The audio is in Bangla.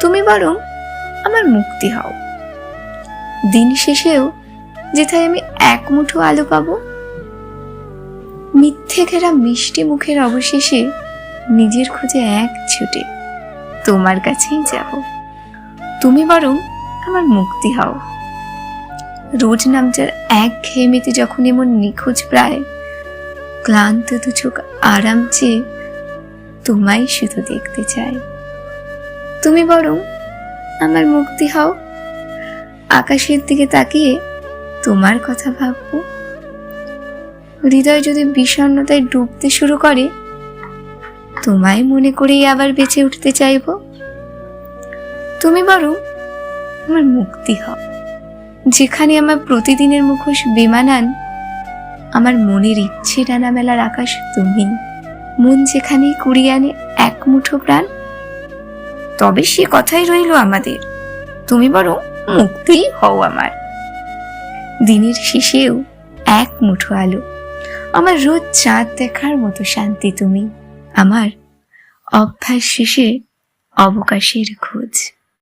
তুমি বরং আমার মুক্তি হও। দিন শেষেও যেথায় আমি এক মুঠো আলো পাবো, মিথ্যে ঘেরা মিষ্টি মুখের অবশেষে নিজের খোঁজে এক ছুটে তোমার কাছেই যাব। তুমি বরং আমার মুক্তি হও। রোজ নামটার এক ঘেয়েমেতে যখন এমন নিখোঁজ প্রায়, ক্লান্ত দু চোখ আরাম চেয়ে তোমায় শুধু দেখতে চাই তুমি বরং আমার মুক্তি হও। আকাশের দিকে তাকিয়ে তোমার কথা ভাববো। হৃদয় যদি বিষণ্ণতায় ডুবতে শুরু করে, তোমায় মনে করেই আবার বেঁচে উঠতে চাইব। তুমি বরং আমার মুক্তি হও। যেখানে আমার প্রতিদিনের মুখোশ বেমানান, আমার মনের ইচ্ছে ডানা মেলার আকাশ তুমি। মন যেখানে কুড়িয়ে আনে এক মুঠো প্রাণ তবে সে কথাই রইল আমাদের। তুমি বরং মুক্তি হও আমার। দিনের শেষেও এক মুঠো আলো। আমার রোজ চাঁদ দেখার মতো শান্তি তুমি। আমার অভ্যাস শেষে অবকাশের খোঁজ।